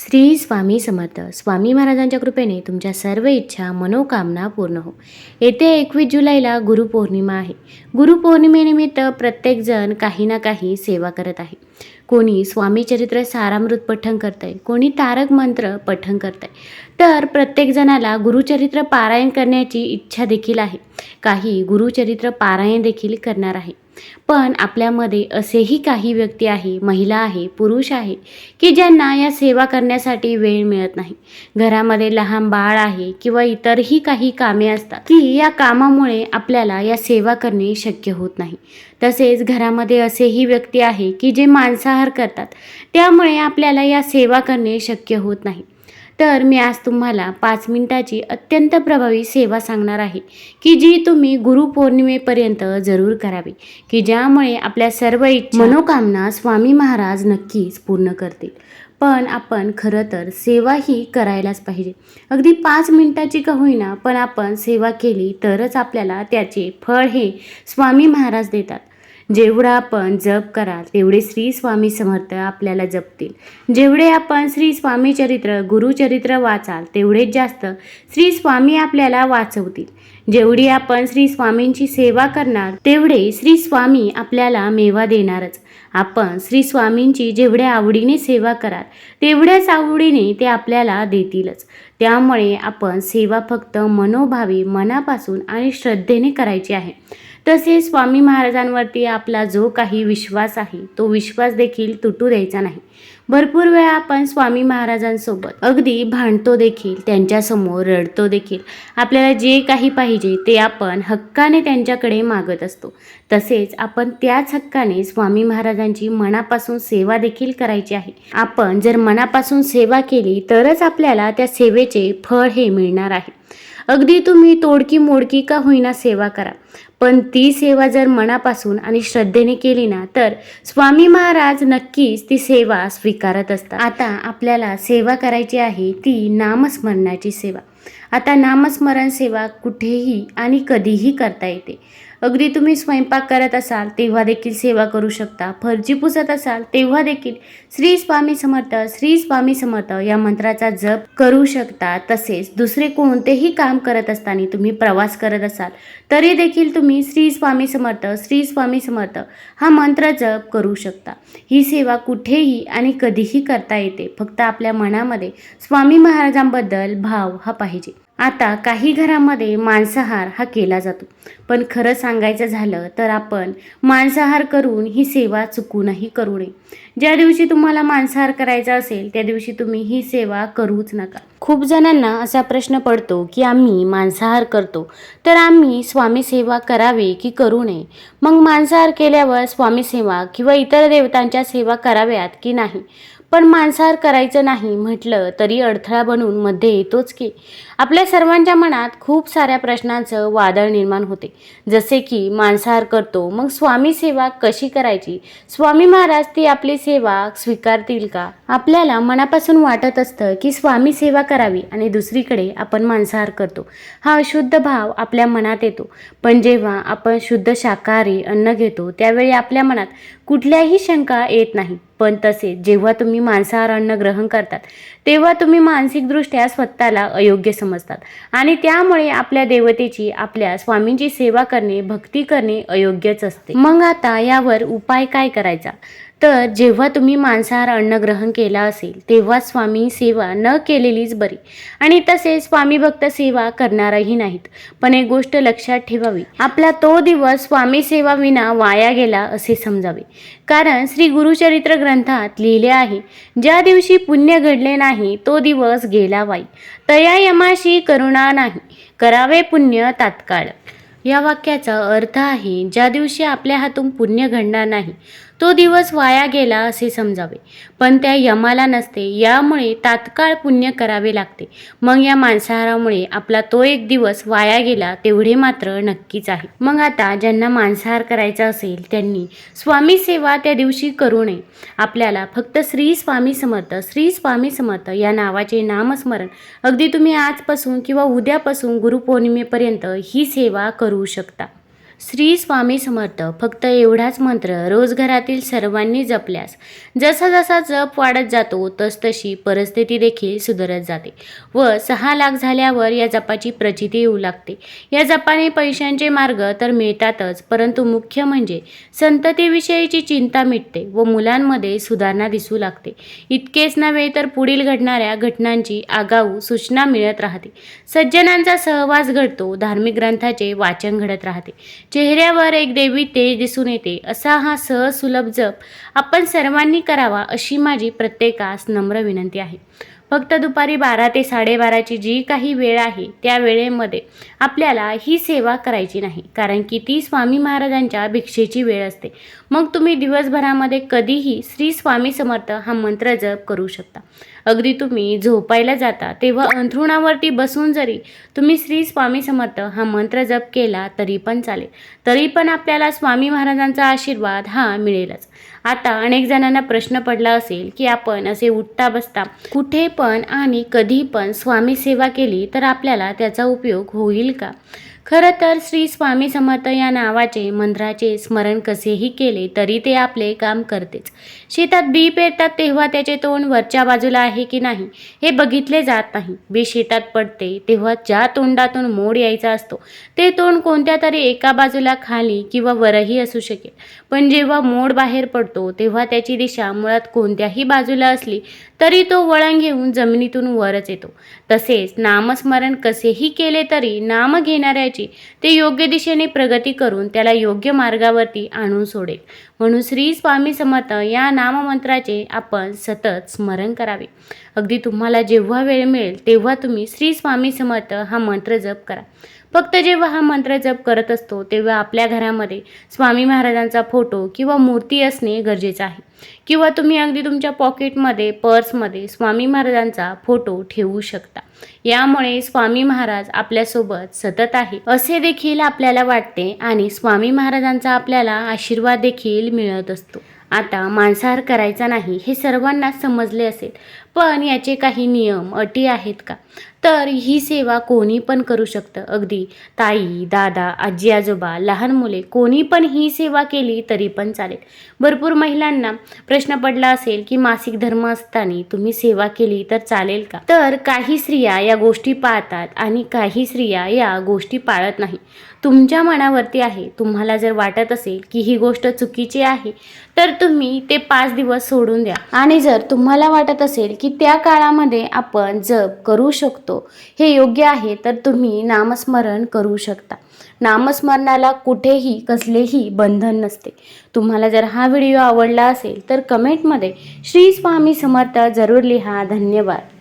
श्री स्वामी समर्थ. स्वामी महाराजांच्या कृपेने तुमच्या सर्व इच्छा मनोकामना पूर्ण हो. येत्या एकवीस जुलैला गुरुपौर्णिमा आहे. गुरुपौर्णिमेनिमित्त प्रत्येकजण काही ना काही सेवा करत आहे. कोणी स्वामी चरित्र सारामृत पठण करत आहे कोणी तारक मंत्र पठण करत आहे तर प्रत्येकजणाला गुरुचरित्र पारायण करण्याची इच्छा देखील आहे. काही गुरुचरित्र पारायण देखील करणार आहे. पण आपल्यामध्ये असेही काही व्यक्ती आहे महिला आहे पुरुष आहे की ज्यांना या सेवा करण्यासाठी वेळ मिळत नाही. घरामध्ये लहान बाळ आहे किंवा इतरही काही कामे असतात की या कामामुळे आपल्याला या सेवा करणे शक्य होत नाही. तसेच घरामध्ये असेही व्यक्ती आहे की जे मांसाहार करतात त्यामुळे आपल्याला या सेवा करणे शक्य होत नाही. तर मी आज तुम्हाला पाच मिनिटाची अत्यंत प्रभावी सेवा सांगणार आहे की जी तुम्ही गुरुपौर्णिमेपर्यंत जरूर करावी की ज्यामुळे आपल्या सर्व मनोकामना स्वामी महाराज नक्कीच पूर्ण करतील. पण आपण खरं तर सेवा ही करायलाच पाहिजे. अगदी पाच मिनिटाची का होईना पण आपण सेवा केली तरच आपल्याला त्याचे फळ हे स्वामी महाराज देतात. जेवढा आपण जप कराल तेवढे श्री स्वामी समर्थ आपल्याला जपतील. जेवढे आपण श्री स्वामी चरित्र गुरुचरित्र वाचाल तेवढेच जास्त श्री स्वामी आपल्याला वाचवतील. जेवढी आपण श्री स्वामींची सेवा करणार तेवढे श्री स्वामी आपल्याला मेवा देणारच. आपण श्री स्वामींची जेवढ्या आवडीने सेवा कराल तेवढ्याच आवडीने ते आपल्याला देतीलच. त्यामुळे आपण सेवा फक्त मनोभावी मनापासून आणि श्रद्धेने करायची आहे. तसेच स्वामी महाराजांवरती आपला जो काही विश्वास आहे तो विश्वास देखील तुटू द्यायचा नाही. भरपूर वेळा आपण स्वामी महाराजांसोबत अगदी भांडतो देखील त्यांच्यासमोर रडतो देखील. आपल्याला जे काही पाहिजे ते आपण हक्काने त्यांच्याकडे मागत असतो. तसेच आपण त्याच हक्काने स्वामी महाराजांची मनापासून सेवा देखील करायची आहे. आपण जर मनापासून सेवा केली तरच आपल्याला त्या सेवेचे फळ हे मिळणार आहे. अगदी तुम्ही तोडकी मोडकी का होईना सेवा करा. पण ती सेवा जर मनापासून आणि श्रद्धेने केली ना तर स्वामी महाराज नक्कीच ती सेवा स्वीकारत असतात. आता आपल्याला सेवा करायची आहे ती नामस्मरणाची सेवा. आता नामस्मरण सेवा कुठेही आणि कधीही करता येते. अगदी तुम्ही स्वयंपाक करत असाल तेव्हा देखील सेवा करू शकता. फरजी पुसत असाल तेव्हा देखील श्री स्वामी समर्थ श्री स्वामी समर्थ या मंत्राचा जप करू शकता. तसेच दुसरे कोणतेही काम करत असताना तुम्ही प्रवास करत असाल तरी देखील तुम्ही श्री स्वामी समर्थ श्री स्वामी समर्थ हा मंत्र जप करू शकता. ही सेवा कुठेही आणि कधीही करता येते. फक्त आपल्या मनामध्ये स्वामी महाराजांबद्दल भाव हा पाहिजे. आता काही घरामध्ये मांसाहार हा केला जातो. पण खरं सांगायचं झालं तर आपण मांसाहार करून ही सेवा चुकूनही करू नये. ज्या दिवशी तुम्हाला मांसाहार करायचा असेल त्या दिवशी तुम्ही ही सेवा करूच नका. खूप जणांना असा प्रश्न पडतो की आम्ही मांसाहार करतो. तर आम्ही स्वामी सेवा करावे की करू नये? मग मांसाहार केल्यावर स्वामी सेवा किंवा इतर देवतांच्या सेवा कराव्यात की नाही? पण मांसाहार करायचं नाही म्हटलं तरी अडथळा बनून मध्ये येतोच की. आपल्या सर्वांच्या मनात खूप साऱ्या प्रश्नांचं वादळ निर्माण होते. जसे की मांसाहार करतो मग स्वामी सेवा कशी करायची? स्वामी महाराज ती आपली सेवा स्वीकारतील का? आपल्याला मनापासून वाटत असतं की स्वामी सेवा करावी आणि दुसरीकडे आपण मांसाहार करतो. हा अशुद्ध भाव आपल्या मनात येतो. पण जेव्हा आपण शुद्ध शाकाहारी अन्न घेतो त्यावेळी आपल्या मनात कुठल्याही शंका येत नाही. पण तसेच जेव्हा तुम्ही मांसाहार अन्न ग्रहण करतात तेव्हा तुम्ही मानसिकदृष्ट्या स्वतःला अयोग्य समजतात. आणि त्यामुळे आपल्या देवतेची आपल्या स्वामींची सेवा करणे भक्ती करणे अयोग्यच असते. मग आता यावर उपाय काय करायचा? तर जेव्हा तुम्ही मांसाहार अन्न ग्रहण केला असेल तेव्हा स्वामी सेवा न केलेलीच बरी. आणि तसेच स्वामी भक्त सेवा करणारही नाहीत. पण एक गोष्ट लक्षात ठेवावी. आपला तो दिवस स्वामी सेवा विना वाया गेला असे समजावे. कारण श्री गुरुचरित्र ग्रंथात लिहिले आहे ज्या दिवशी पुण्य घडले नाही तो दिवस गेला वाई. तया यमाशी करुणा नाही. करावे पुण्य तात्काळ. या वाक्याचा अर्थ आहे ज्या दिवशी आपल्या हातून पुण्य घडणार नाही तो दिवस वाया गेला असे समजावे. पण त्या यमाला नसते यामुळे तात्काळ पुण्य करावे लागते. मग या मांसाहारामुळे आपला तो एक दिवस वाया गेला तेवढे मात्र नक्कीच आहे. मग आता ज्यांना मांसाहार करायचा असेल त्यांनी स्वामी सेवा त्या दिवशी करू नये. आपल्याला फक्त श्री स्वामी समर्थ श्री स्वामी समर्थ या नावाचे नामस्मरण अगदी तुम्ही आजपासून किंवा उद्यापासून गुरुपौर्णिमेपर्यंत ही सेवा करू शकता. श्री स्वामी समर्थ फक्त एवढाच मंत्र रोज घरातील सर्वांनी जपल्यास. जसा जसा जप वाढत जातो तसतशी परिस्थिती देखील सुधारत जाते व सहा लाख झाल्यावर या जपाची प्रचिती येऊ लागते. या जपाने पैशांचे मार्ग तर मिळतातच परंतु मुख्य म्हणजे संततीविषयीची चिंता मिटते व मुलांमध्ये सुधारणा दिसू लागते. इतकेच नव्हे तर पुढील घडणाऱ्या घटनांची आगाऊ सूचना मिळत राहते. सज्जनांचा सहवास घडतो धार्मिक ग्रंथाचे वाचन घडत राहते. चेहऱ्यावर एक देवी तेज दिसून येते. असा हा सहज सुलभ जप आपण सर्वांनी करावा अशी माझी प्रत्येकास नम्र विनंती आहे. फक्त दुपारी बारा ते साडेबाराची जी काही वेळ आहे त्या वेळेमध्ये आपल्याला ही सेवा करायची नाही. कारण की ती स्वामी महाराजांच्या भिक्षेची वेळ असते. मग तुम्ही दिवसभरामध्ये कधीही श्री स्वामी समर्थ हा मंत्र जप करू शकता. अगदी तुम्ही झोपायला जाता तेव्हा अंथरुणावरती बसून जरी तुम्ही श्री स्वामी समर्थ हा मंत्र जप केला तरी पण चालेल. तरी पण आपल्याला स्वामी महाराजांचा आशीर्वाद हा मिळेलच. आता अनेक जणांना प्रश्न पडला असेल की आपण असे उठता बसता कुठे पण आणि कधी पण स्वामी सेवा केली तर आपल्याला त्याचा उपयोग होईल का? खरं तर श्री स्वामी समर्थ या नावाचे मंत्राचे स्मरण कसेही केले तरी ते आपले काम करतेच. शेतात बी पेरतात तेव्हा त्याचे तोंड वरच्या बाजूला आहे की नाही हे बघितले जात नाही. बी शेतात पडते तेव्हा ज्या तोंडातून मोड यायचा असतो ते तोंड कोणत्या तरी एका बाजूला खाली किंवा वरही असू शकेल. पण जेव्हा मोड बाहेर पडतो तेव्हा त्याची दिशा मुळात कोणत्याही बाजूला असली तरी तो वळण घेऊन जमिनीतून वरच येतो. तसेच नामस्मरण कसेही केले तरी नाम घेणाऱ्याची ते योग्य दिशेने प्रगती करून त्याला योग्य मार्गावरती आणून सोडेल. म्हणून श्री स्वामी समर्थ या नाममंत्राचे आपण सतत स्मरण करावे. अगदी तुम्हाला जेव्हा वेळ मिळेल तेव्हा तुम्ही श्री स्वामी समर्थ हा मंत्र जप करा. फक्त जेव्हा हा मंत्र जप करत असतो तेव्हा आपल्या घरामध्ये स्वामी महाराजांचा फोटो किंवा मूर्ती असणे गरजेचं आहे. किंवा तुम्ही अगदी तुमच्या पॉकेटमध्ये पर्समध्ये स्वामी महाराजांचा फोटो ठेवू शकता. यामुळे स्वामी महाराज आपल्यासोबत सतत आहे. असे देखील आपल्याला वाटते आणि स्वामी महाराजांचा आपल्याला आशीर्वाद देखील मिळत असतो. आता मांसाहार करायचा नाही हे सर्वांना समजले असेल पण याचे काही नियम अटी आहेत का? तर ही सेवा कोणी पण करू शकतं. अगदी. ताई दादा आजी आजोबा लहान मुले कोणी पण ही सेवा केली तरी पण चालेल. भरपूर महिलांना प्रश्न पडला असेल की मासिक धर्म असताना तुम्ही सेवा केली तर चालेल का? तर काही स्त्रिया या गोष्टी पाळतात आणि काही स्त्रिया या गोष्टी पाळत नाही. तुमच्या मनावरती आहे. तुम्हाला जर वाटत असेल की ही गोष्ट चुकीची आहे तर तुम्ही ते पाच दिवस सोडून द्या. आणि जर तुम्हाला वाटत असेल की त्या काळामध्ये आपण जप करू शकतो. हे योग्य आहे तर तुम्ही नामस्मरण करू शकता. नामस्मरणाला कुठेही कसलेही बंधन नसते. तुम्हाला जर हा व्हिडिओ आवडला असेल तर कमेंटमध्ये श्री स्वामी समर्थ जरूर लिहा. धन्यवाद.